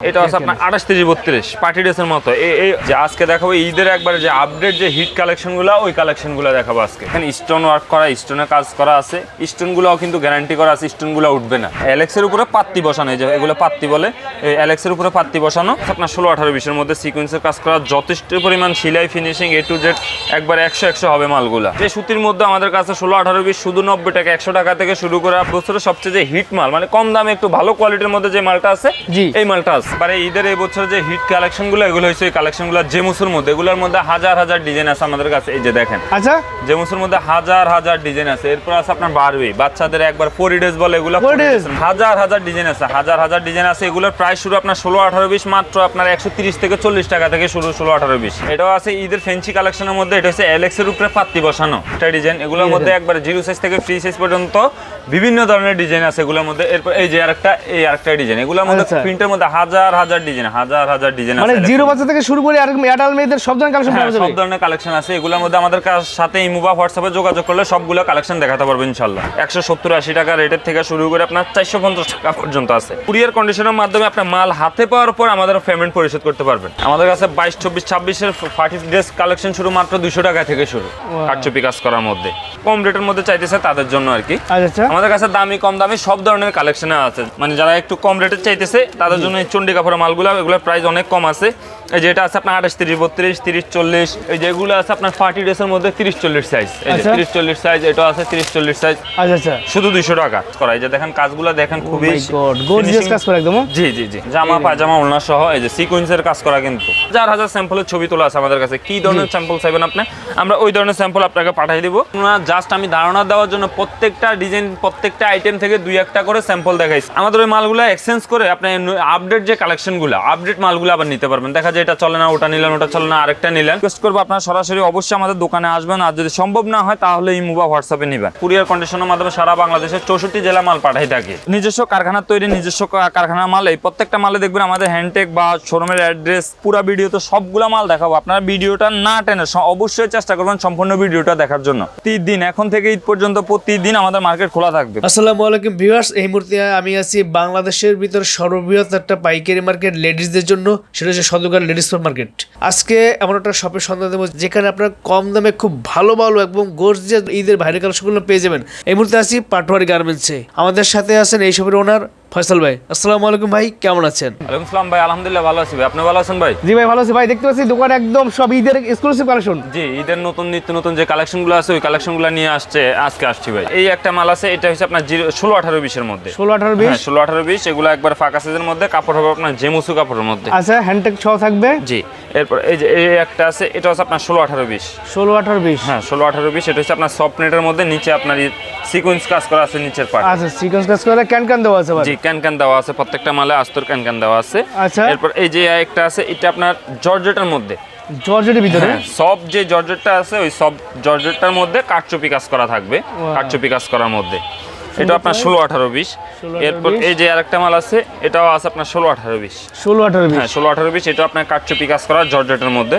এটা হচ্ছে আপনার আঠাশ তেজি বত্রিশ। পার্টি ড্রেসের মতো। এই যে আজকে দেখাবো ঈদের একবার যে আপডেট যে হিট কালেকশনগুলো ওই কালেকশনগুলো দেখাবো আজকে। এখানে স্টোন ওয়ার্ক করা স্টোনের কাজ করা আছে। স্টোনগুলো কিন্তু গ্যারান্টি করা আছে স্টোনগুলো উঠবে না। অ্যালেক্সের উপরে পাত্তি বসানো এই যে এগুলো পাত্তি বলে এই অ্যালেক্সের উপরে পাত্তি বসানো। আপনার ষোলো আঠারো বিশের মধ্যে সিকোয়েন্সের কাজ করা যথেষ্ট পরিমাণ সিলাই ফিনিশিং এ টু জেড একবার একশো একশো হবে মালগুলা। যে সুতির মধ্যে আমাদের কাছে ষোলো আঠারো বিশ শুধু নব্বই টাকা একশো টাকা থেকে শুরু করে বছরের সবচেয়ে যে হিট মাল মানে কম দামে একটু ভালো কোয়ালিটির মধ্যে যে মালটা আছে জি। এই মালটা আছে। মানে ঈদের এই বছর যে হিট কালেকশনগুলো এগুলো হচ্ছে এই কালেকশনগুলো জেমুসের মধ্যে। এগুলোর মধ্যে হাজার হাজার ডিজাইন আছে আমাদের কাছে। এই যে দেখেন। আচ্ছা? জেমুসের মধ্যে হাজার হাজার ডিজাইন আছে। এরপর আছে আপনার বারবি। বাচ্চাদের একবার ফোর ডেজ বলে এগুলো হাজার হাজার ডিজাইন আছে হাজার হাজার ডিজাইন আছে। এগুলোর প্রাইস শুরু আপনার ষোলো আঠারো বিশ মাত্র আপনার একশো তিরিশ থেকে চল্লিশ টাকা থেকে শুরু ষোলো আঠারো বিশ। এটাও আছে ঈদের ফেন্সি কালেকশনের মধ্যে। এটা হচ্ছে অ্যালেক্সের উপরে পাত্তি বসানো। একটা ডিজাইন। এগুলোর মধ্যে একবার জিরো সাইজ থেকে ফ্রি সাইজ পর্যন্ত বিভিন্ন ধরনের ডিজাইন আছে এগুলোর মধ্যে। এরপর এই যে আরেকটা এই আরেকটা ডিজাইন এগুলোর মধ্যে আচ্ছা। প্রিন্টের মধ্যে হাজার হাজার ডিজাইন হাজার হাজার ডিজাইন মানে জিরো বাচ্চা থেকে শুরু করে আর অ্যাডাল্ট মেয়েদের সব ধরনের কালেকশন হ্যাঁ, পাওয়া যাবে? সব ধরনের কালেকশন আছে। এগুলোর মধ্যে আমাদের কাছ- সাথে ইমো বা হোয়াটসঅ্যাপে যোগাযোগ করলে সবগুলো কালেকশন দেখাতে পারব একশো সত্তর আশি টাকা রেটের থেকে শুরু করে আপনার চারশো পঞ্চাশ টাকা পর্যন্ত আছে। কুরিয়ার কন্ডিশনের মাধ্যমে আপনার মাল হাতে পাওয়ার পর আমাদের পেমেন্ট পরিশোধ করতে পারবেন। আমাদের কাছে বাইশ চব্বিশ ছাব্বিশের পার্টি ড্রেস কালেকশন শুরু মাত্র দুশো টাকা থেকে শুরু। কাটচুপি কাজ করার মধ্যে। কম রেটের মধ্যে চাইতেছে তাদের জন্য আর কি। আচ্ছা আচ্ছা। আমাদের কাছে দামি কম দামি সব ধরনের কালেকশন আছে। মানে যারা একটু কম রেটে চাইতেছে তাদের জন্য চন্ডী কাপড়ের মালগুলো এগুলোর প্রাইস অনেক কম আছে। এই যেটা আছে আপনার আঠাশ তিরিশ বত্রিশ তিরিশ চল্লিশ এই যেগুলো আছে আপনার পার্টি ড্রেসের মধ্যে তিরিশ চল্লিশ সাইজ এই যে আচ্ছা। তিরিশ চল্লিশ সাইজ এটা আছে তিরিশ চল্লিশ সাইজ আচ্ছা আচ্ছা। শুধু দুইশো টাকা করা। এই যে দেখেন কাজগুলো দেখেন খুবই গর্জিয়াস কাজ করে একদম জি জি জি। জামা পায়জামা ওড়না সহ এই যে সিকোয়েন্সের কাজ করা কিন্তু। হাজার হাজার স্যাম্পলের ছবি তোলা আছে আমাদের কাছে। কি ধরনের স্যাম্পল চাইবেন আপনি? আমরা ওই ধরনের স্যাম্পল আপনাকে পাঠিয়ে দিব। জাস্ট আমি ধারণা দেওয়ার জন্য প্রত্যেকটা ডিজাইন প্রত্যেকটা আইটেম থেকে দুই একটা করে স্যাম্পল দেখাইছি। আমাদের ওই মালগুলো এক্সচেঞ্জ করে আপনি আপডেট যে কালেকশনগুলো আপডেট মালগুলো আবার নিতে পারবেন। দেখা যায় এটা চলে না, ওটা নিলেন, ওটা চলে না, আরেকটা নিলেন। রিকোয়েস্ট করব আপনার সরাসরি, অবশ্যই আমাদের দোকানে আসবেন। আর যদি সম্ভব না হয়, তাহলে ইমো বা হোয়াটসঅ্যাপে নেবেন। কুরিয়ার কন্ডিশনের মাধ্যমে সারা বাংলাদেশের চৌষট্টি জেলা মাল পাঠাই থাকে। নিজস্ব কারখানার তৈরি, নিজস্ব কারখানার মাল, এই প্রত্যেকটা মালে দেখবেন আমাদের হ্যান্ডটেক বা শোরুমের অ্যাড্রেস পুরো ভিডিওতে সবগুলো মাল দেখাবো। আপনারা ভিডিওটা না টেনে অবশ্যই চেষ্টা করবেন সম্পূর্ণ ভিডিওটা দেখার জন্য। প্রতিদিন, এখন থেকে ঈদ পর্যন্ত প্রতিদিন আমাদের মার্কেট খোলা থাকবে আসসালামু আলাইকুম ভিউয়ার্স, এই মুহূর্তে আমি আছি বাংলাদেশের ভিতর সর্ববৃহৎ একটা পাইকারি মার্কেট লেডিসদের জন্য, সেটা হচ্ছে সদরঘাট লেডিস মার্কেট। আজকে এমন একটা শপের সন্ধান দেবো, যেখানে আপনার কম দামে খুব ভালো ভালো এবং গর্জিয়াস ঈদের ভাইরাল কালেকশনগুলো পেয়ে যাবেন। এই মুহূর্তে আছি পাটোয়ারি গার্মেন্টসে আমাদের সাথে আছেন এই শপের ওনার ফয়সাল ভাই আসসালামু আলাইকুম ভাই কেমন আছেন? ওয়ালাইকুম আসসালাম ভাই আলহামদুলিল্লাহ ভালো আছি ভাই। আপনি ভালো আছেন ভাই? জি ভাই ভালো আছি ভাই। দেখতে পাচ্ছি দোকান একদম সব ঈদের এক্সক্লুসিভ কালেকশন জি ঈদের নতুন নিত্য নতুন যে কালেকশনগুলো আছে ওই কালেকশনগুলো নিয়ে আসছে আজকে আসছি ভাই। এই একটা মাল আছে এটা হচ্ছে আপনার ষোলো আঠারো বিশের মধ্যে। ষোলো আঠারো বিশ? হ্যাঁ ষোলো আঠারো বিশ এগুলো একবার ফাঁকা সাইজের মধ্যে কাপড় হবে আপনার জেমুসু কাপড়ের মধ্যে। আচ্ছা হ্যান্ডটেক সহ থাকবে? জি এরপর এই যে এই একটা আছে এটা হচ্ছে আপনার ষোলো আঠারো বিশ। ষোলো আঠারো বিশ। হ্যাঁ ষোলো আঠারো বিশ এটা হচ্ছে আপনার সফট নেটের মধ্যে নিচে আপনার সিকোয়েন্স কাজ করা আছে নিচের পার্ট আচ্ছা সিকোয়েন্স কাজ করে ক্যান ক্যান দেওয়া আছে ভাই। জি ক্যান ক্যান দেওয়া আছে প্রত্যেকটা মালে আস্তর ক্যান ক্যান দেওয়া আছে। আচ্ছা। এরপর এই যে একটা আছে এটা আপনার জর্জেটের মধ্যে। জর্জেটের ভিতরে? হ্যাঁ সব যে জর্জেটটা আছে ওই সব জর্জেটটার মধ্যে কাঠচুপি কাজ করা থাকবে কাঠচুপি কাজ করার মধ্যে। এটা আপনার ষোলো আঠারো বিশ এরপর এই যে আরেকটা মাল আছে এটাও আছে আপনার ষোলো আঠারো বিশ ষোলো আঠারো বিশ হ্যাঁ ষোলো আঠারো বিশ এটা আপনার কাঠচুপি কাজ করা জর্জেটের মধ্যে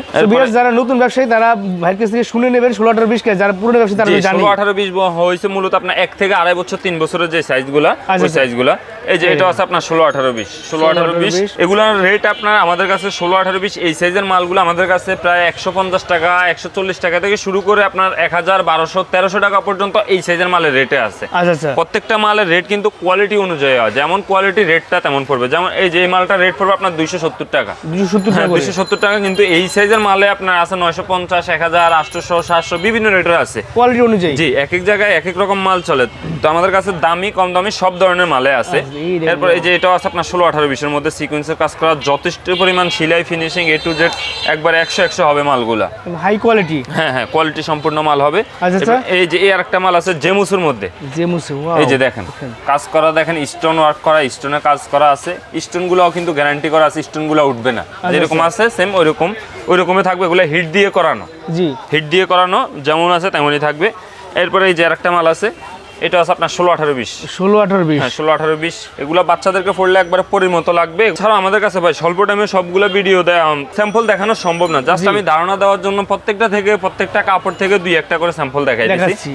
যারা নতুন ব্যবসায়ী তারা ভাইয়ের কাছ থেকে শুনে নেবেন ষোলো আঠারো বিশ কে যারা পুরনো ব্যবসায়ী তারা জি, তো জানি ষোলো আঠারো বিশ হয়েছে মূলত আপনার এক থেকে আড়াই বছর তিন বছরের যে সাইজগুলা আচ্ছা, ওই আচ্ছা। সাইজগুলা এই যে এটা আছে আপনার ষোলো আঠারো বিশ ষোলো আঠারো বিশ এগুলোর রেট আপনার আমাদের কাছে ষোলো আঠারো বিশ এই সাইজের মালগুলো আমাদের কাছে প্রায় একশো পঞ্চাশ টাকা একশো চল্লিশ টাকা থেকে শুরু করে আপনার এক হাজার বারোশো তেরোশো টাকা পর্যন্ত এই সাইজের মালের রেটে আছে আচ্ছা আচ্ছা প্রত্যেকটা মালের রেট কিন্তু কোয়ালিটি অনুযায়ী হয়। যেমন কোয়ালিটি রেটটা তেমন পড়বে। যেমন এই যে মালটা রেট পড়বে আপনার দুইশো সত্তর টাকা। দুশো টাকা করে দুইশো সত্তর টাকা কিন্তু এই সাইজের মালে আপনার আছে নয়শো পঞ্চাশ এক হাজার আটশোশো সাতশো বিভিন্ন রেটের আছে। কোয়ালিটি অনুযায়ী। জি এক এক জায়গায় এক এক রকম মাল চলে। তো আমাদের কাছে দামি কম দামি সব ধরনের মালে আছে। আচ্ছা, এরপর এই যে এটাও আছে আপনার ষোলো আঠারো বিশের মধ্যে সিকোয়েন্সের কাজ করা যথেষ্ট পরিমাণ সিলাই ফিনিশিং এ টু জেড একবার একশো একশো হবে মালগুলা। হাই কোয়ালিটি হ্যাঁ হ্যাঁ কোয়ালিটি সম্পূর্ণ মাল হবে। আচ্ছা, আচ্ছা। এই যে এই আরেকটা মাল আছে জেমুসের মধ্যে। যে মুসে এই যে দেখেন কাজ করা দেখেন স্টোন ওয়ার্ক করা স্টোনে কাজ করা আছে। স্টোন গুলাও কিন্তু গ্যারান্টি করা আছে স্টোনগুলো উঠবে না। যেরকম আছে সেম ওইরকম ওইরকমই থাকবে এগুলো হিট দিয়ে করানো। জি। হিট দিয়ে করানো যেমন আছে তেমনই থাকবে। এরপরে এই যে আরেকটা মাল আছে এটা আছে আপনার ষোলো আঠারো বিশ। ষোলো আঠারো বিশ। হ্যাঁ ষোলো আঠারো বিশ। এগুলো বাচ্চাদেরকে পড়লে একবারে পরির মতো লাগবে। এছাড়াও আমাদের কাছে ভাই স্বল্প টাইমে সবগুলো ভিডিও দেয় স্যাম্পল দেখানো সম্ভব না। জাস্ট আমি ধারণা দেওয়ার জন্য প্রত্যেকটা থেকে প্রত্যেকটা কাপড় থেকে দুই একটা করে স্যাম্পল দেখাই দিচ্ছি।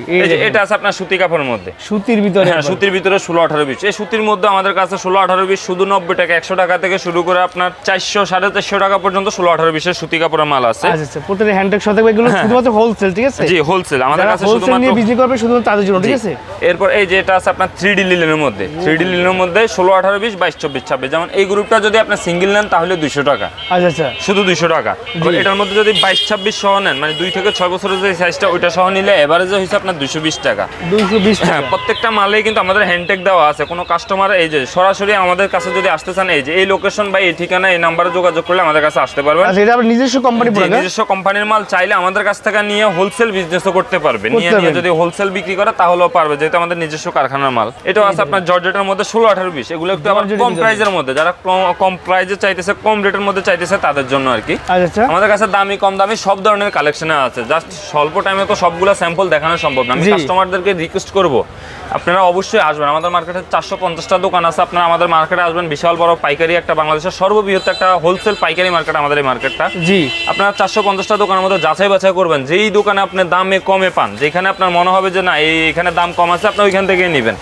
এটা আছে আপনার সুতি কাপড়ের মধ্যে। সুতির ভিতরে হ্যাঁ সুতির ভিতরে ষোলো আঠারো বিশ। এই সুতির মধ্যে আমাদের কাছে ষোলো আঠারো বিশ শুধু নব্বই টাকা একশো টাকা থেকে শুরু করে আপনার চারশো সাড়ে চারশো টাকা পর্যন্ত ষোলো আঠারো বিশের সুতি কাপড়ের মাল আছে। আচ্ছা প্রত্যেকটা হ্যান্ডটেক সাথে এগুলো শুধুমাত্র হোলসেল ঠিক আছে। জি হোলসেল আমাদের কাছে শুধুমাত্র বিক্রি করবে শুধুমাত্র তাদের জন্য ঠিক আছে? এরপর এই যে এটা আছে আপনার থ্রি ডি লিলেনের মধ্যে। থ্রি ডি লিলেনের মধ্যে ষোলো আঠারো বিশ বাইশ চব্বিশ ছাব্বিশ। যেমন এই গ্রুপটা যদি আপনি সিঙ্গেল নেন তাহলে দুইশো টাকা। আচ্ছা আচ্ছা। শুধু দুইশো টাকা। এটার মধ্যে যদি বাইশ ছাব্বিশ সহ নেন মানে দুই থেকে ছয় বছরের যে সাইজটা ওইটা সহ নিলে এভারেজে হয়েছে আপনার দুইশো বিশ টাকা। দুইশো বিশ হ্যাঁ প্রত্যেকটা মালেই কিন্তু আমাদের হ্যান্ডটেক দেওয়া আছে। কোনো কাস্টমার এই যে সরাসরি আমাদের কাছে যদি আসতে চান এই যে এই লোকেশন বা এই ঠিকানা এই নাম্বারে যোগাযোগ করলে আমাদের কাছে আসতে পারবেন। আচ্ছা এটা নিজস্ব কোম্পানি না নিজস্ব কোম্পানির মাল চাইলে আমাদের কাছ থেকে নিয়ে হোলসেল বিজনেসও করতে পারবে। নিয়ে নিয়ে যদি হোলসেল বিক্রি করে তাহলেও পারবে। যেহেতু আমাদের নিজস্ব কারখানার মাল। এটাও আছে আপনার জর্জেটের মধ্যে ষোলো আঠারো বিশ। এগুলো একটু আবার কম প্রাইজের মধ্যে যারা কম- কম প্রাইজে চাইতেছে কম রেটের মধ্যে চাইতেছে তাদের জন্য আর কি। আচ্ছা আচ্ছা। আমাদের কাছে দামি কম দামি সব ধরনের কালেকশনে আছে। জাস্ট স্বল্প টাইমে তো সবগুলো স্যাম্পল দেখানো সম্ভব না। আমি কাস্টমারদেরকে রিকোয়েস্ট করব আপনারা অবশ্যই আসবেন। আমাদের মার্কেটে চারশো পঞ্চাশটা দোকান আছে। আপনারা আমাদের মার্কেটে আসবেন। বিশাল বড় পাইকারি একটা বাংলাদেশের সর্ববৃহৎ একটা হোলসেল পাইকারি মার্কেট আমাদের এই মার্কেটটা জি। আপনারা চারশো পঞ্চাশটা দোকানের মধ্যে যাচাই বাছাই করবেন। যেই দোকানে আপনি দামে কমে পান যেখানে আপনার মনে হবে যে না এই এখানে দাম কম আছে আপনি ওইখান থেকে নেবেন।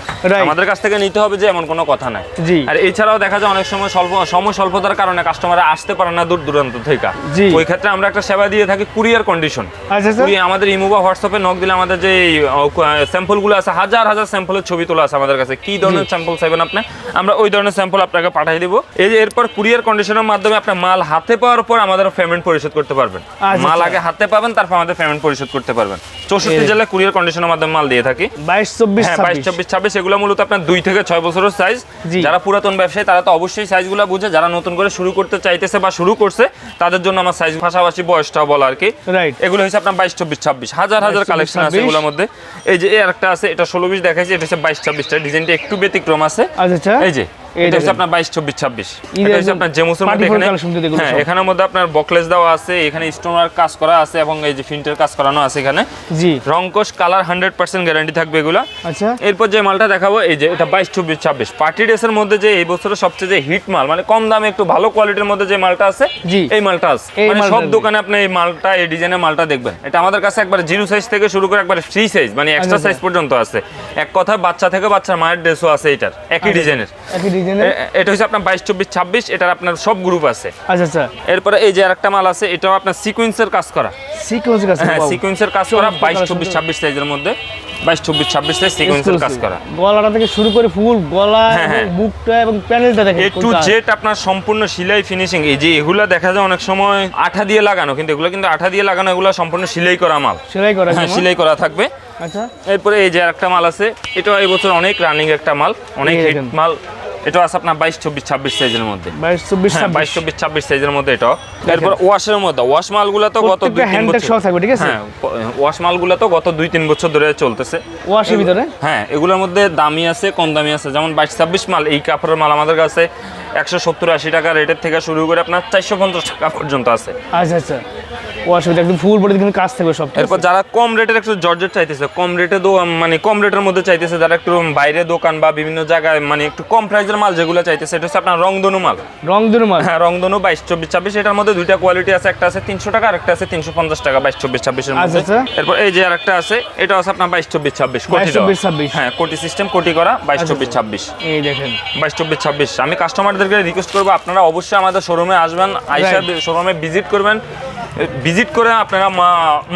আমাদের কাছ থেকে নিতে হবে যে এমন কোনো কথা নাই। জি। আর এছাড়াও দেখা যায় অনেক সময় স্বল্প সময় স্বল্পতার কারণে কাস্টমাররা আসতে পারে না দূর দূরান্ত থেকে। জি। ওই ক্ষেত্রে আমরা একটা সেবা দিয়ে থাকি কুরিয়ার কন্ডিশন আচ্ছা আচ্ছা আমাদের ইমো বা হোয়াটসঅ্যাপে নক দিলে আমাদের যে স্যাম্পলগুলো আছে হাজার হাজার স্যাম্পলের ছবি তোলা আছে আমাদের কাছে। কি ধরনের স্যাম্পল চাইবেন আপনি? আমরা ওই ধরনের স্যাম্পল আপনাকে পাঠিয়ে দিব। এই যে এরপর কুরিয়ার কন্ডিশনের মাধ্যমে আপনি মাল হাতে পাওয়ার পর আমাদের পেমেন্ট পরিশোধ করতে পারবেন। আচ্ছা, মাল আচ্ছা। আগে হাতে পাবেন তারপর আমাদের পেমেন্ট পরিশোধ করতে পারবেন। চৌষট্টি জেলায় কুরিয়ার কন্ডিশনের মাধ্যমে মাল দিয়ে থাকি। বাইশ চব্বিশ হ্যাঁ বাইশ চব্বিশ ছাব্বিশ এগুলো মূলত আপনার দুই থেকে ছয় বছরের সাইজ যারা পুরাতন ব্যবসায়ী তারা তো অবশ্যই সাইজগুলো বুঝে যারা নতুন করে শুরু করতে চাইতেছে বা শুরু করছে তাদের জন্য আমার সাইজ পাশাপাশি বয়সটাও বলা আর কি. এগুলো হচ্ছে আপনার বাইশ চব্বিশ ছাব্বিশ। হাজার হাজার কালেকশন আছে এগুলোর মধ্যে। এই যে একটা আরেকটা আছে এটা ষোলো বিশ দেখাইছে এটা হচ্ছে বাইশ ছাব্বিশটা। ডিজাইনটা একটু ব্যতিক্রম আছে। আচ্ছা আচ্ছা। এই যে এটা হচ্ছে আপনার বাইশ চব্বিশ ছাব্বিশ। ঈদের এটা হচ্ছে আপনার জেমুসের মধ্যে এখানে হ্যাঁ এখানের মধ্যে আপনার বকলেস দেওয়া আছে এখানে স্টোনার কাজ করা আছে এবং এই যে ফিন্টের কাজ করানো আছে এখানে। জি। রংকশ কালার হান্ড্রেড পার্সেন্ট গ্যারান্টি থাকবে এগুলা। আচ্ছা। এরপর যে মালটা দেখাবো এই যে এটা বাইশ চব্বিশ ছাব্বিশ। পার্টি ড্রেসের মধ্যে যে এই বছরের সবচেয়ে যে হিট মাল মানে কম দামে একটু ভালো কোয়ালিটির মধ্যে যে মালটা আছে। এই মালটা আছে। মানে সব দোকানে আপনি এই মালটা এই ডিজাইনের মালটা দেখবেন। এটা আমাদের কাছে একবার জিরো সাইজ থেকে শুরু করে একবার ফ্রি সাইজ মানে এক্সট্রা আচ্ছা। সাইজ পর্যন্ত আছে। এক কথায় বাচ্চা থেকে বাচ্চার মায়ের ড্রেসও আছে এটার একই ডিজাইনের একই ডিজাইনের এটা হচ্ছে আপনার বাইশ চব্বিশ ছাব্বিশ এটার আপনার সব গ্রুপ আছে। আচ্ছা আচ্ছা। এরপরে এই যে আরেকটা মাল আছে এটাও আপনার সিকুয়েন্সের কাজ করা। হ্যাঁ সিকুয়েন্সের কাজ করা বাইশ চব্বিশ ছাব্বিশ সাইজের মধ্যে। বাইশ চব্বিশ ছাব্বিশ সাইজ সিকুয়েন্সের কাজ করা। গলাটা থেকে শুরু করে ফুল গলা হ্যাঁ, হ্যাঁ। এবং বুকটা এবং প্যানেলটা দেখেন এ টু জেড আপনার সম্পূর্ণ সিলাই ফিনিশিং এই যে এগুলা দেখা যায় অনেক সময় আঠা দিয়ে লাগানো কিন্তু এগুলো কিন্তু আঠা দিয়ে লাগানো এগুলো সম্পূর্ণ সিলাই করা মাল। সেলাই করা হ্যাঁ সিলাই করা থাকবে। আচ্ছা। এরপরে এই যে একটা মাল আছে এটা এই বছর অনেক রানিং একটা মাল অনেক হিট মাল। এটা আছে আপনার বাইশ চব্বিশ ছাব্বিশ সাইজের মধ্যে। বাইশ চব্বিশ হ্যাঁ বাইশ চব্বিশ ছাব্বিশ সাইজের মধ্যে এটাও। এরপর ওয়াশের মধ্যে ওয়াশ মালগুলো তো গত দুই তিন বছর থাকবে ঠিক আছে? হ্যাঁ ওয়াশ মালগুলো তো গত দুই তিন বছর ধরে চলতেছে। ওয়াশের ভিতরে? হ্যাঁ এগুলোর মধ্যে দামি আছে কম দামি আছে। যেমন বাইশ ছাব্বিশ মাল এই কাপড়ের মাল আমাদের কাছে একশো সত্তর আশি টাকা রেটের থেকে শুরু করে আপনার চারশো পঞ্চাশ টাকা পর্যন্ত আছে। আচ্ছা আচ্ছা। ভিতরে একদম ফুল বডি কিন্তু কাজ থাকবে সব এরপর যারা কম রেটের একটু জর্জেট চাইতেছে কম রেটে দো মানে কম রেটের মধ্যে চাইতেছে যারা একটু বাইরে দোকান বা বিভিন্ন জায়গায় মানে একটু কম প্রাইসের মাল যেগুলো চাইতেছে এটা হচ্ছে আপনার রংধনু মাল। রং দুটো মাল? হ্যাঁ রংধনু বাইশ চব্বিশ ছাব্বিশ এটার মধ্যে দুইটা কোয়ালিটি আছে একটা আছে তিনশো টাকা আর একটা আছে তিনশো পঞ্চাশ টাকা বাইশ চব্বিশ ছাব্বিশের মধ্যে। আচ্ছা, আচ্ছা। এরপর এই যে আরেকটা আছে এটা আছে আপনার বাইশ চব্বিশ ছাব্বিশ কোটি 22, 24, 26 হ্যাঁ কোটি সিস্টেম কোটি করা বাইশ আচ্ছা, চব্বিশ। ছাব্বিশ। এই দেখেন। বাইশ চব্বিশ ছাব্বিশ। আমি কাস্টমারদেরকে রিকোয়েস্ট করব আপনারা অবশ্যই আমাদের শোরুমে আসবেন আইসা. শোরুমে ভিজিট করবেন। ভিজিট করে আপনারা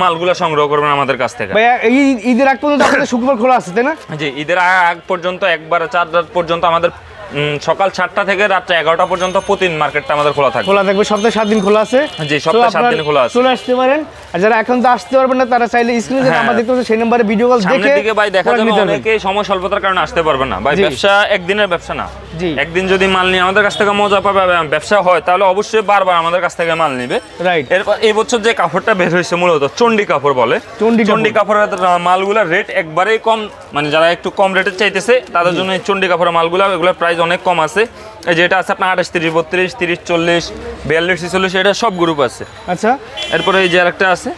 মালগুলো সংগ্রহ করবেন আমাদের কাছ থেকে। ভাইয়া এই ঈদের আগ পর্যন্ত শুক্রবার খোলা আছে তাই না? জি ঈদের আগ পর্যন্ত একবার চার রাত পর্যন্ত আমাদের সকাল সাতটা থেকে রাত্রে এগারোটা পর্যন্ত প্রতিদিন মার্কেটটা আমাদের খোলা থাকবে খোলা থাকবে সপ্তাহে সাত দিন খোলা আছে। জি, সপ্তাহে সাত দিন খোলা আছে। চলে আসতে পারেন। আর যারা এখন তো আসতে পারবেন না তারা চাইলে স্ক্রিনে যে হ্যাঁ। নাম্বার দেখতে সেই নাম্বারে ভিডিও কল দেখে দিকে ভাই দেখা যাবে অনেকে সময় স্বল্পতার কারণে আসতে পারবে না। ভাই ব্যবসা একদিনের ব্যবসা না। একদিন যদি মাল নিয়ে আমাদের কাছ থেকে মজা পাবে ব্যবসা হয় তাহলে অবশ্যই বারবার আমাদের কাছ থেকে মাল নিবে। রাইট এরপর এই বছর যে কাপড়টা বের হয়েছে মূলত চন্ডি কাপড় বলে কাপড়। চন্ডি কাপড়ের মালগুলোর রেট একবারেই কম মানে যারা একটু কম রেটে চাইতেছে তাদের জন্য এই চন্ডি কাপড়ের মালগুলো এগুলোর প্রাইস অনেক কম আছে এই যে এটা আছে আপনার আঠাশ তিরিশ বত্রিশ তিরিশ চল্লিশ বিয়াল্লিশ ছিচল্লিশ এটা সব গ্রুপ আছে আচ্ছা এরপরে এই যে আরেকটা আছে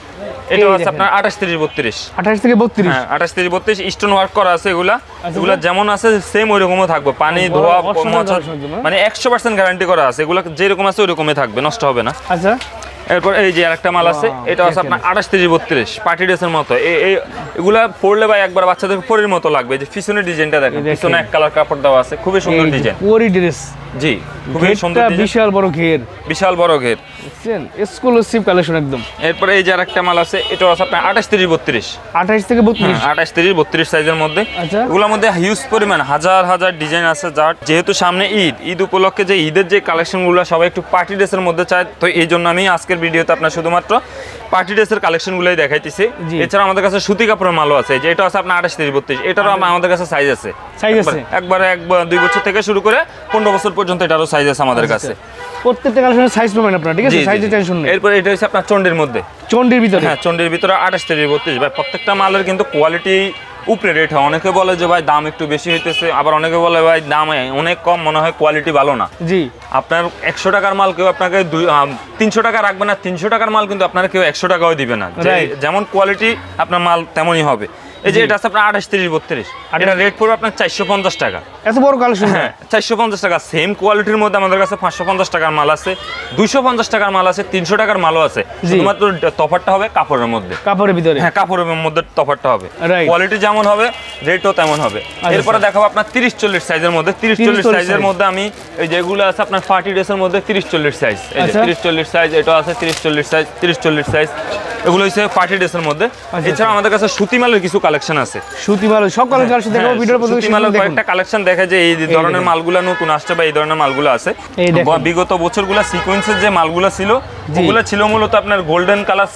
এটা আছে আপনার আঠাশ তিরিশ বত্রিশ আঠাশ থেকে বত্রিশ হ্যাঁ আঠাশ তিরিশ বত্রিশ স্টোন ওয়ার্ক করা আছে এগুলা আচ্ছা। এগুলা যেমন আছে সেম ওই রকমও থাকবে পানি ধোয়া হ্যাঁ? মানে একশো পার্সেন্ট গ্যারান্টি করা আছে এগুলা যেরকম আছে ওই রকমই থাকবে নষ্ট হবে না আচ্ছা এরপর এই যে আরেকটা মাল আছে এটা আছে আপনার আঠাশ তিরিশ বত্রিশ পার্টি ড্রেসের মতো। এগুলা পরলে ভাই একবার বাচ্চাদের পরের মতো লাগবে। যে পিছনের ডিজাইনটা দেখেন পিছনে এক কালার কাপড় দেওয়া আছে খুবই সুন্দর ডিজাইন। পরি ড্রেস। জি খুবই সুন্দর বিশাল বড় ঘের। বিশাল বড় ঘের। বুঝছেন? এক্সক্লুসিভ কালেকশন একদম। এরপরে এই যে আরেকটা মাল আছে এটাও আছে আপনার আঠাশ তিরিশ বত্রিশ। আঠাশ থেকে বত্রিশ? আঠাশ তিরিশ বত্রিশ সাইজের মধ্যে। আচ্ছা। এগুলোর মধ্যে হিউজ পরিমাণ হাজার হাজার ডিজাইন আছে যার। যেহেতু সামনে ঈদ ঈদ উপলক্ষে যে ঈদের যে কালেকশনগুলো সবাই একটু পার্টি ড্রেসের মধ্যে চায় তো এই জন্য আমি আজকের ভিডিওতে আপনার শুধুমাত্র পার্টি ড্রেসের কালেকশনগুলোই দেখাইতেছি। এছাড়া আমাদের কাছে সুতি কাপড়ের মালও আছে। যে এটা আছে আপনার আঠাশ তিরিশ বত্রিশ। এটারও আমাদের কাছে সাইজ আছে? একবারে- এক দুই বছর থেকে শুরু করে পনেরো বছর পর্যন্ত এটারও সাইজ আছে আমাদের কাছে। প্রত্যেকটা কালেকশনের সাইজ পাবেন আপনারা ঠিক আছে? জি, জি, সাইজের টেনশন নেই। এরপরে এটা হচ্ছে আপনার চন্ডির মধ্যে। চন্ডির ভিতরে? হ্যাঁ চন্ডির ভিতরে আঠাশ তিরিশ বত্রিশ। ভাই প্রত্যেকটা মালের কিন্তু কোয়ালিটি উপরে রেট হয়। অনেকে বলে যে ভাই দাম একটু বেশি হইতেছে আবার অনেকে বলে ভাই দাম অনেক কম মনে হয় কোয়ালিটি ভালো না। জি। আপনার একশো টাকার মাল কেউ আপনাকে তিনশো টাকা রাখবে না তিনশো টাকার মাল কিন্তু আপনার কেউ একশো টাকাও দিবে না। যেমন কোয়ালিটি আপনার মাল তেমনই হবে। এই যে এটা আছে আপনার আঠাশ তিরিশ বত্রিশ। এটা রেট পড়বে আপনার চারশো পঞ্চাশ টাকা। এত বড় কালেকশন হ্যাঁ চারশো পঞ্চাশ টাকা। সেম কোয়ালিটির মধ্যে আমাদের কাছে পাঁচশো পঞ্চাশ টাকার মাল আছে দুইশো পঞ্চাশ টাকার মাল আছে তিনশো টাকার মালও আছে। শুধুমাত্র তফারটা হবে কাপড়ের মধ্যে। কাপড়ের ভিতরে। হ্যাঁ কাপড়ের মধ্যে তফাতটা হবে। কোয়ালিটি যেমন হবে রেটও তেমন হবে। এরপরে দেখাবো আপনার তিরিশ চল্লিশ সাইজের মধ্যে। তিরিশ চল্লিশ সাইজের মধ্যে আমি এই যেগুলো আছে আপনার পার্টি ড্রেসের মধ্যে তিরিশ চল্লিশ সাইজ এই যে আচ্ছা। তিরিশ চল্লিশ সাইজ এটা আছে তিরিশ চল্লিশ সাইজ তিরিশ চল্লিশ সাইজ এগুলো হচ্ছে পার্টি ড্রেসের মধ্যে। আচ্ছা। এছাড়া আমাদের কাছে সুতি মালের কিছু কালেকশন আছে। সুতি ভালো সব কালেকশন কালেকশন দেখাবো হ্যাঁ, ভিডিওর প্রথমে সুতি মালের কয়েকটা কালেকশন দেখা যায় এই ধরনের। মালগুলো নতুন আসছে বা এই ধরনের মালগুলো আছে। বিগত বছরগুলো সিকোয়েন্সের যে মালগুলো ছিল। ওগুলো ছিল মূলত আপনার গোল্ডেন কালার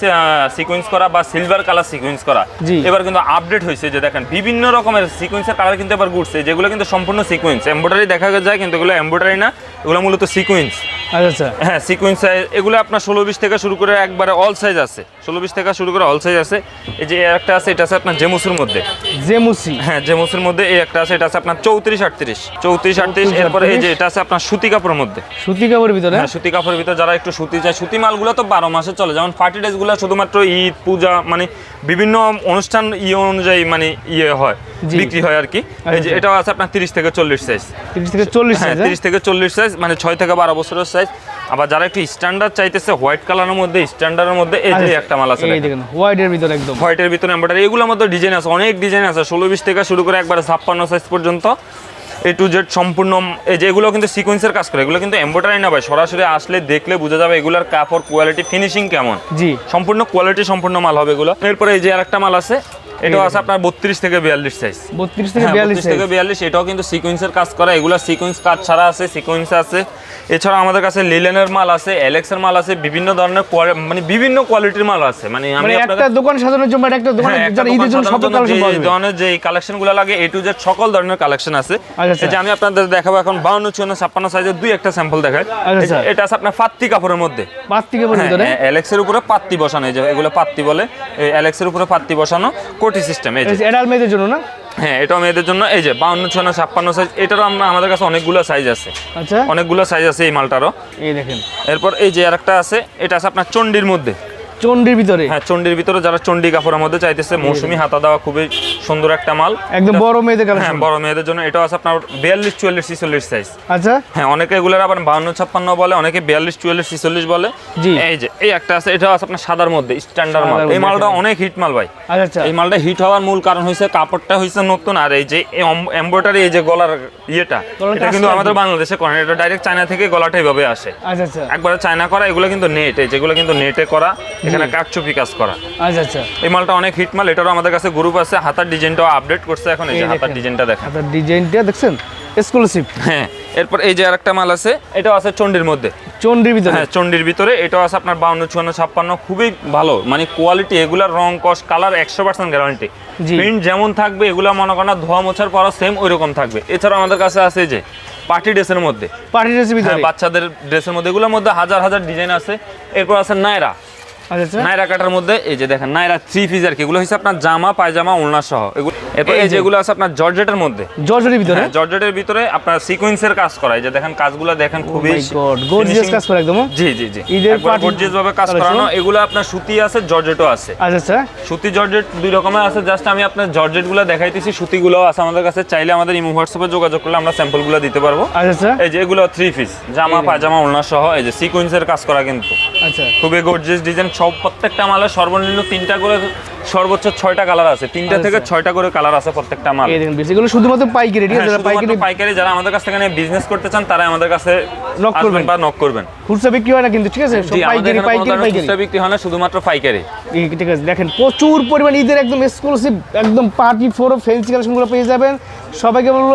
সিকোয়েন্স করা বা সিলভার কালার সিকোয়েন্স করা। এবার কিন্তু আপডেট হয়েছে যে দেখেন বিভিন্ন রকমের সিকোয়েন্সের কালার কিন্তু এবার ঘুরছে। যেগুলো কিন্তু সম্পূর্ণ সিকোয়েন্স এমব্রয়ডারি দেখা যায় কিন্তু এগুলো এমব্রয়ডারি না এগুলো মূলত সিকোয়েন্স আচ্ছা আচ্ছা। হ্যাঁ সিকোয়েন্স এগুলো আপনার ষোলো বিশ থেকে শুরু করে একবারে অল সাইজ আছে। ষোলো বিশ থেকে শুরু করে অল সাইজ আছে। এই যে একটা আছে এটা আছে আপনার জেমুসের মধ্যে। জেমুসি। হ্যাঁ জেমুসের মধ্যে এই একটা আছে এটা আছে আপনার চৌত্রিশ আটত্রিশ। চৌত্রিশ আটত্রিশ এরপরে এই যে এটা আছে আপনার সুতি কাপড়ের মধ্যে। সুতি কাপড়ের ভিতরে? হ্যাঁ সুতি কাপড়ের ভিতরে যারা একটু সুতি চায় সুতি মালগুলো তো বারো মাসে চলে। যেমন পার্টি ড্রেসগুলো শুধুমাত্র ঈদ পূজা মানে বিভিন্ন অনুষ্ঠান ইয়ে অনুযায়ী মানে ইয়ে হয় বিক্রি হয় আর কি। এই যে আচ্ছা। এটাও আছে আপনার তিরিশ থেকে চল্লিশ সাইজ তিরিশ থেকে চল্লিশ হ্যাঁ সাইজ তিরিশ থেকে চল্লিশ সাইজ মানে ছয় থেকে বারো বছরের সাইজ আবার যারা একটু স্ট্যান্ডার্ড চাইতেছে হোয়াইট কালারের মধ্যে স্ট্যান্ডার্ডের মধ্যে এই যে একটা মাল আছে এই দেখেন। হোয়াইটের ভিতরে একদম। হোয়াইটের ভিতরে এম্বয়ডারি এগুলোর মধ্যে ডিজাইন আছে অনেক ডিজাইন আছে। ষোলো বিশ থেকে শুরু করে একবারে ছাপ্পান্ন সাইজ পর্যন্ত। এ টু জেড সম্পূর্ণ এই যে এগুলো কিন্তু সিকোয়েন্সের কাজ করে। এগুলো কিন্তু এম্বয়ডারি না ভাই সরাসরি আসলে দেখলে বোঝা যাবে এগুলোর কাপড় কোয়ালিটি ফিনিশিং কেমন। জি। সম্পূর্ণ কোয়ালিটি সম্পূর্ণ মাল হবে এগুলো। এরপরে এই যে আরেকটা মাল আছে এটাও আছে আপনার বত্রিশ থেকে বিয়াল্লিশ সাইজ বত্রিশ থেকে হ্যাঁ, বিয়াল্লিশ 32 থেকে বিয়াল্লিশ এটাও কিন্তু সিকোয়েন্সের কাজ করা। এগুলো সিকোয়েন্স কাজ ছাড়া আছে সিকোয়েন্স আছে। এছাড়া আমাদের কাছে লিলেনের মাল আছে মাল আছে বিভিন্ন ধরনের মানে বিভিন্ন কোয়ালিটির মাল আছে। মানে আমি মানে একটা দোকান সাজানোর জন্য একটা দোকান হ্যাঁ, ঈদের জন্য সব কালেকশন যে পাওয়া যাবে। ধরনের যে কালেকশনগুলো লাগে এ টু জেড সকল ধরনের কালেকশন আছে। আচ্ছা, আচ্ছা। যে আমি আপনাদের দেখাবো এখন বাউন্ন চুয়ান্ন ছাপ্পান্ন সাইজের দুই একটা স্যাম্পল দেখাই আচ্ছা। এটা আছে আপনার পাত্তি কাপড়ের মধ্যে। থেকে ভিতরে? হ্যাঁ, এলেক্সের উপরে পাত্তি বসানো এই যে এগুলো পাত্তি বলে এলেক্সের উপরে পাত্তি বসানো। কোটি সিস্টেম এই যে। এডাল মেয়েদের জন্য না? হ্যাঁ এটাও মেয়েদের জন্য। এই যে বাউন্ন ছয় ছাপ্পান্ন সাইজ এটারও আমরা আমাদের কাছে অনেকগুলো সাইজ আছে। আচ্ছা। অনেকগুলো সাইজ আছে এই মালটারও। এই দেখেন। এরপর এই যে আরেকটা আছে এটা আছে আপনার চন্ডির মধ্যে। চন্ডির ভিতরে? হ্যাঁ চন্ডির ভিতরে যারা চন্ডি কাপড়ের মধ্যে চাইতেছে মৌসুমি হাতা দেওয়া খুবই সুন্দর একটা মাল। একদম বড় মেয়েদের হ্যাঁ বড় মেয়েদের জন্য। এটাও আছে আপনার বিয়াল্লিশ চুয়াল্লিশ ছিচল্লিশ সাইজ আচ্ছা। হ্যাঁ অনেকে এগুলোর আবার বাউন্ন ছাপ্পান্ন বলে অনেকে বিয়াল্লিশ চুয়াল্লিশ ছিচল্লিশ বলে। জি। এই যে এই একটা আছে এটাও আছে আপনার সাদার মধ্যে স্ট্যান্ডার্ড মাল। এই মালটা হ্যাঁ। অনেক হিট মাল ভাই। আচ্ছা আচ্ছা। এই মালটা হিট হওয়ার মূল কারণ হয়েছে কাপড়টা হয়েছে নতুন আর এই যে এমব্রয়ডারি এই যে গলার ইয়েটা এটা কিন্তু আমাদের বাংলাদেশে করে না, এটা ডাইরেক্ট চায়না থেকে গলাটা এইভাবে আসে। আচ্ছা আচ্ছা। একবারে চায়না করা এগুলো কিন্তু নেট এই যেগুলো কিন্তু নেটে করা এখানে কাঠচুপি কাজ করা। আচ্ছা আচ্ছা। এই মালটা অনেক হিট মাল এটারও আমাদের কাছে গ্রুপ আছে হাতার ডিজাইনটাও আপডেট করছে এখন এই যে হাতার ডিজাইনটা দেখেন। আপনার ডিজাইনটা দেখছেন? এক্সক্লুসিভ হ্যাঁ এরপর এই যে আরেকটা মাল আছে এটাও আছে চন্ডির মধ্যে। চন্ডির ভিতরে? হ্যাঁ চন্ডির ভিতরে এটাও আছে আপনার বাউন্ন চুয়ান্ন ছাপ্পান্ন খুবই ভালো। মানে কোয়ালিটি এগুলার রং কস কালার একশো পার্সেন্ট গ্যারান্টি। প্রিন্ট যেমন থাকবে এগুলা মনে করেন ধোয়া মোছার পরও সেম ওই রকম থাকবে। এছাড়াও আমাদের কাছে আছে যে পার্টি ড্রেসের মধ্যে। পার্টি ড্রেসের হ্যাঁ ভিতরে? বাচ্চাদের ড্রেসের মধ্যে এগুলোর মধ্যে হাজার হাজার ডিজাইন আছে। এরপর আছে নায়রা। নাইরা কাটার মধ্যে এই যে দেখেন নাইরা থ্রি পিস আর কি এগুলো হচ্ছে আপনার জামা পায়জামা ওড়না সহ। এগুলো এরপর এই যেগুলো আছে আপনার জর্জেটের মধ্যে। জর্জের ভিতরে? হ্যাঁ জর্জেটের ভিতরে আপনার সিকোয়েন্সের কাজ করা এই যে দেখেন কাজগুলো দেখেন খুবই my God, কাজ করা একদম। জি জি জি। ঈদের gorgeous ভাবে কাজ করানো এগুলো আপনার সুতি আছে জর্জেটও আছে। আচ্ছা আচ্ছা। সুতি জর্জেট দুই রকমের আছে জাস্ট আমি আপনার জর্জেটগুলো দেখাইতেছি সুতিগুলো আছে আমাদের কাছে চাইলে আমাদের ইমো হোয়াটসঅ্যাপে যোগাযোগ করলে আমরা স্যাম্পলগুলো দিতে পারব। আচ্ছা আচ্ছা। এই যে এগুলো থ্রি পিস জামা পায়জামা ওড়না সহ এই যে সিকোয়েন্সের কাজ করা কিন্তু। আচ্ছা। খুবই গর্জিয়াস ডিজাইন সব প্রত্যেকটা মালের সর্বনিম্ন তিনটা করে সর্বোচ্চ ছয়টা কালার আছে। তিনটা থেকে ছয়টা করে কালার আছে প্রত্যেকটা মাল। এই দেখেন এগুলো শুধুমাত্র পাইকারি ঠিক হ্যাঁ, আছে পাইকারি পাইকারি যারা আমাদের কাছ থেকে বিজনেস করতে চান তারা আমাদের কাছে আসবেন করবেন। বা নক করবেন। খুচরা বিক্রি হয় না কিন্তু ঠিক আছে? সব পাইকারি পাইকারি পাইকারি। খুচরা বিক্রি হয় না শুধুমাত্র পাইকারি। ঠিক আছে। দেখেন প্রচুর পরিমাণ ঈদের একদম এক্সক্লুসিভ একদম পার্টি ফোর ফ্যান্সি কালেকশনগুলো পেয়ে যাবেন। সবাইকে বলব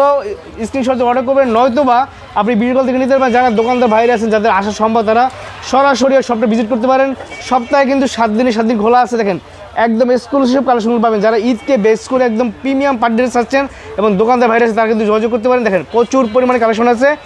স্ক্রিনশট অর্ডার করবেন নয়তো বা আপনি ভিডিও কল থেকে নিতে পারবেন। যারা দোকানদার বাইরে আছেন, যাদের আসা সম্ভব তারা সরাসরি শপটা ভিজিট করতে পারেন। সপ্তাহে কিন্তু সাত দিনে, সাত দিন খোলা আছে, দেখেন। একদম এক্সক্লুসিভ কালেকশনগুলো পাবেন। যারা ঈদকে বেস করে একদম প্রিমিয়াম পার্টি ড্রেস আসছেন এবং দোকানদার বাইরে আছে তারা কিন্তু যোগাযোগ করতে পারেন। দেখেন, প্রচুর পরিমাণে কালেকশন আছে।